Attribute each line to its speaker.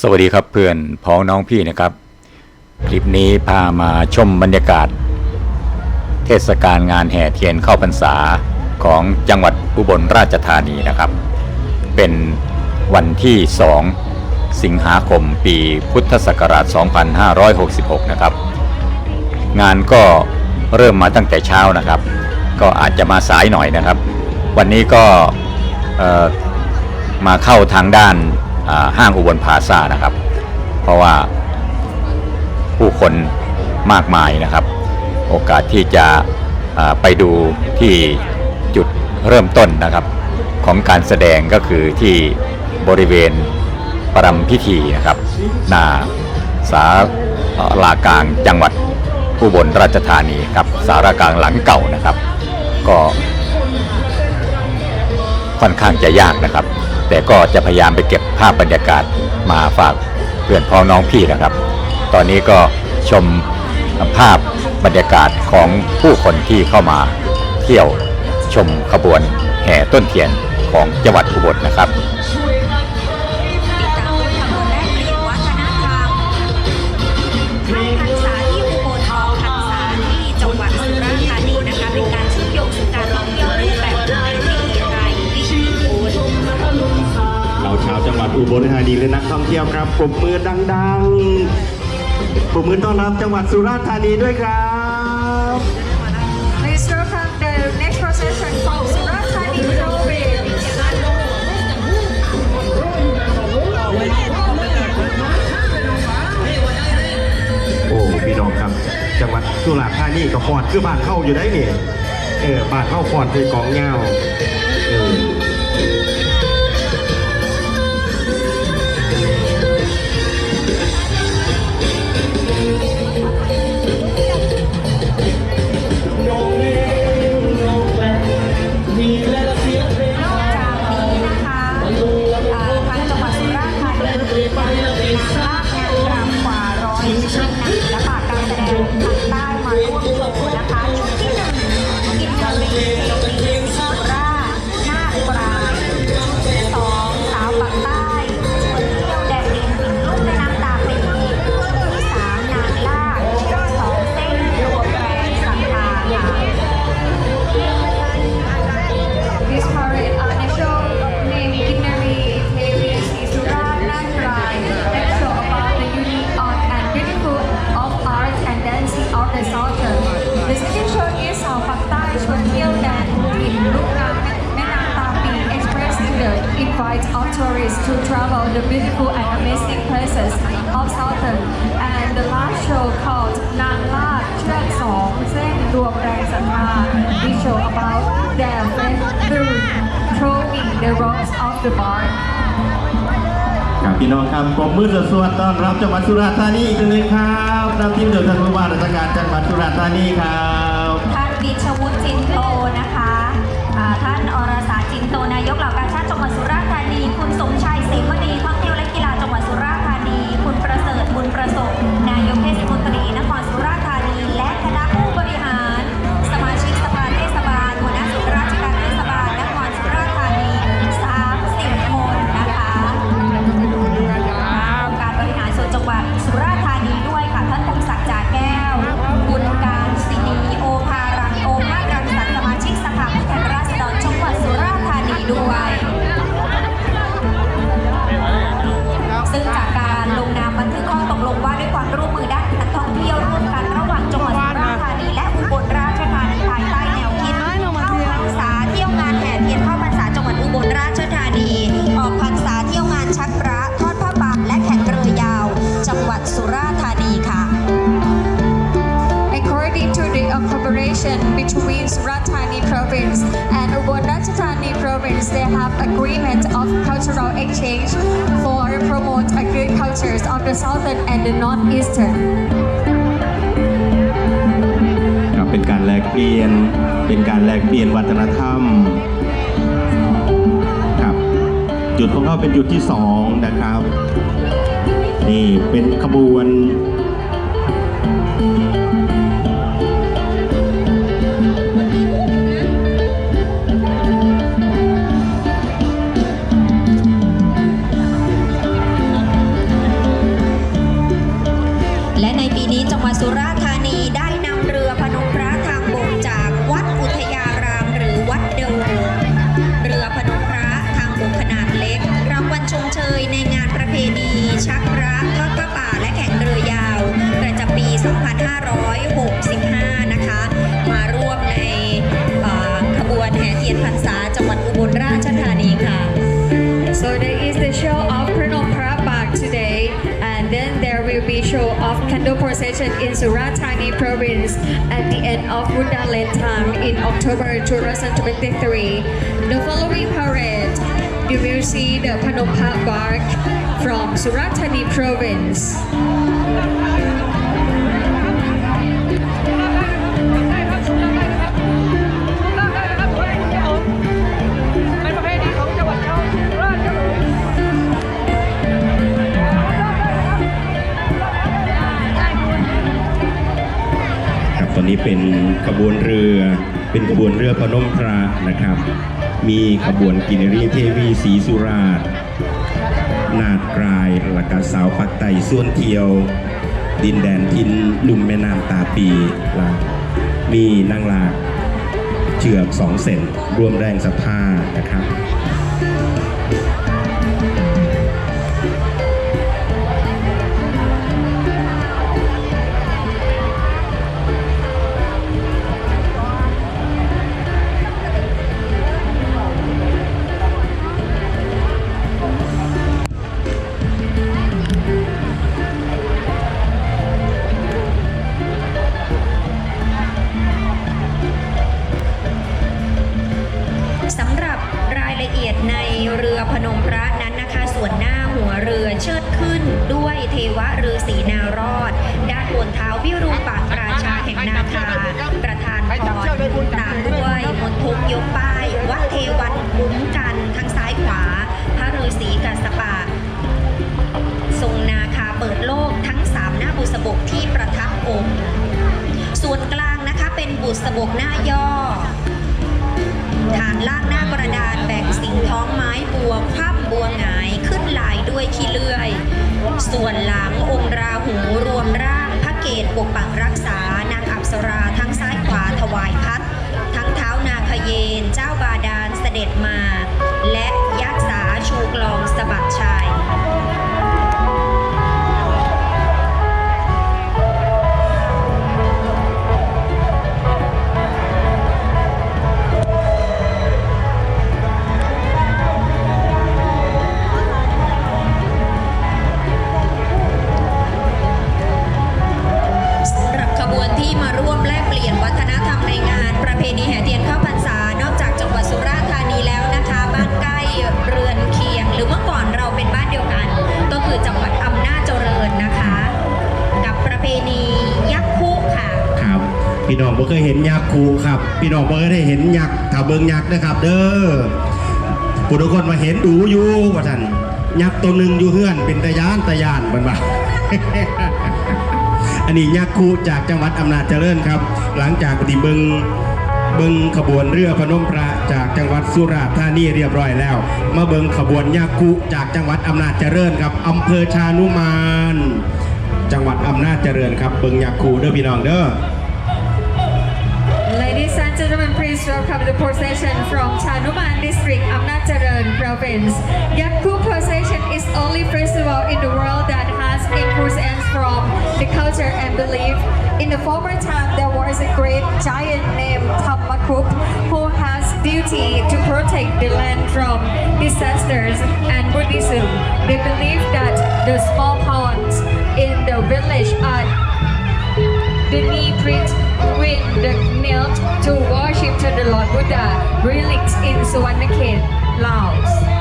Speaker 1: สวัสดีครับเพื่อนพ้องน้องพี่นะครับ คลิปนี้พามาชมบรรยากาศ เทศกาลงานแห่เทียนเข้าพรรษาของจังหวัดอุบลราชธานีนะครับ เป็นวันที่ 2 สิงหาคมปีพุทธศักราช 2566 นะครับ งานก็เริ่มมาตั้งแต่เช้านะครับ ก็อาจจะมาสายหน่อยนะครับ วันนี้ก็มาเข้าทางด้าน ห้างอุบลพาซ่านะครับ เพราะว่าผู้คนมากมายนะครับ โอกาสที่จะไปดูที่จุดเริ่มต้นนะครับ ของการแสดงก็คือที่บริเวณประรำพิธีนะครับหน้าสาลากลางจังหวัดอุบลราชธานีครับสารากลางหลังเก่านะครับ ก็ค่อนข้างจะยากนะครับ แต่ก็จะพยายามไปเก็บภาพบรรยากาศมาฝากเพื่อนพ้องน้องพี่นะครับ ตอนนี้ก็ชมภาพบรรยากาศของผู้คนที่เข้ามาเที่ยวชมขบวนแห่ต้นเทียนของจังหวัดอุบลนะครับ
Speaker 2: ชาว
Speaker 3: จังหวัดอุบลธานีและนักท่องเที่ยวครับปรบมือดังๆปรบมือต้อนรับจังหวัดสุราษฎร์ธานีด้วยครับ
Speaker 2: Please welcome the next procession from Surat Thani province.
Speaker 3: โอ้พี่น้องครับ จังหวัดสุราษฎร์ธานีก็ฟอนคือบ้านเข้าอยู่ได้นี่เออบ้านเข้าฟอนคือกองเงา
Speaker 2: the beautiful and amazing places of Southern. And the last show called นางลาดเชือกสองเส้นรวมแรงศรัทธา We show about their faith through throwing the rocks of the barn.
Speaker 3: ครับพี่น้องครับปรบมือสวดๆต้อนรับจังหวัดสุราษฎร์ธานีอีกหนึ่งครับนำทีมโดยท่านผู้ว่าราชการจังหวัดสุราษฎร์ธานีครับ
Speaker 2: ท่านดิชวุฒิจินโตนะคะอ่าท่านอรสาจินโตนายกเหล่ากาชาติจังหวัดสุราษฎร์ ศรีมณีท่องเที่ยวและกีฬาจังหวัดสุราษฎร์ธานี คุณประเสริฐบุญประสบนายกเทศมนตรีนครสุราษฎร์ธานี และคณะผู้บริหาร สมาชิกสภาเทศบาลหัวหน้าส่วนราชการเทศบาลนครสุราษฎร์ธานี30คนนะคะการบริหารส่วนจังหวัดสุราษฎร์ธานีด้วยค่ะท่านพงศักดิ์จ่าแก้ว บุญการศินีโอภารังโอภารังสรรค์สมาชิกสภาผู้แทนราษฎรจังหวัดสุราษฎร์ธานีด้วย province, they have agreement of cultural exchange for promote a good cultures of the southern and the northeastern.
Speaker 3: ครับเป็นการแลกเปลี่ยน เป็นการแลกเปลี่ยนวัฒนธรรมครับจุดของเขาเป็นจุดที่สองนะครับ นี่เป็นขบวน la
Speaker 4: procession in Surat Thani province at the end of Buddha time in October 2023. The following parade, you will see the Panompa bark from Surat Thani province.
Speaker 5: ขบ
Speaker 3: วนเรือ เป็นขบวนเรือพนมพระนะครับ มีขบวนกินรีเทวีศรีสุราษนาดกรายหลักกาสาวปักไตส่วนเทียว ดินแดนทินลุ่มแม่น้ำตาปีลามีนางลากเชือกสองเส้นรวมแรงศรัทธานะครับ
Speaker 2: ดด้านเท้าวิรูปักราชาแห่งนาคา ประธานพรตามด้วยมนทุกยกป้าย วัดเทวันคุ้มกันทั้งซ้ายขวา พระฤาษีกัสปะ ทรงนาคาเปิดโลกทั้งสามหน้าบุษบกที่ประทับองค์ส่วนกลางนะคะเป็นบุษบกหน้าย่อ ฐานล่างหน้ากระดานแบ่งสิงท้องไม้บัวคว่ำบัวหงายขึ้นลายด้วยขี้เลื่อย ส่วนหลังองค์ราหูรวมร่าง เกตปกปักรักษานางอับสราทั้งซ้ายขวาถวายพัดทั้งเท้านาคเยนเจ้าบา พี่น้องบ่เคยเห็นยักษ์คูค
Speaker 3: รับ พี่น้องบ่เคยได้เห็นยักษ์ถ้าเบิ่งยักษ์นะครับ เด้อผู้ทุกคนมาเห็นดูอยู่ว่าท่านยักษ์ตัวหนึ่งอยู่เฮือนเป็นตะยานตะยานบันว่าอันนี้ยักษ์คูจากจังหวัดอำนาจเจริญครับ หลังจากปฏิบิงเบิงขบวนเรือพนมพระจากจังหวัดสุราษฎร์ธานีเรียบร้อยแล้ว มาเบิงขบวนยักษ์คูจากจังหวัดอำนาจเจริญครับอำเภอชานุมาน จังหวัดอำนาจเจริญครับเบิงยักคูเด้อพี่น้องเด้อ
Speaker 4: Ladies and gentlemen, please welcome the procession from Chanuman district, Amnat Charan province. Yakku procession is only festival in the world that has influence from the culture and belief. In the former time, there was a great giant named Thammakup who has duty to protect the land from disasters and Buddhism. They believe that the small ponds in the village are the knee print with the knelt to worship to the Lord Buddha relics in Suvarnakhet, Laos.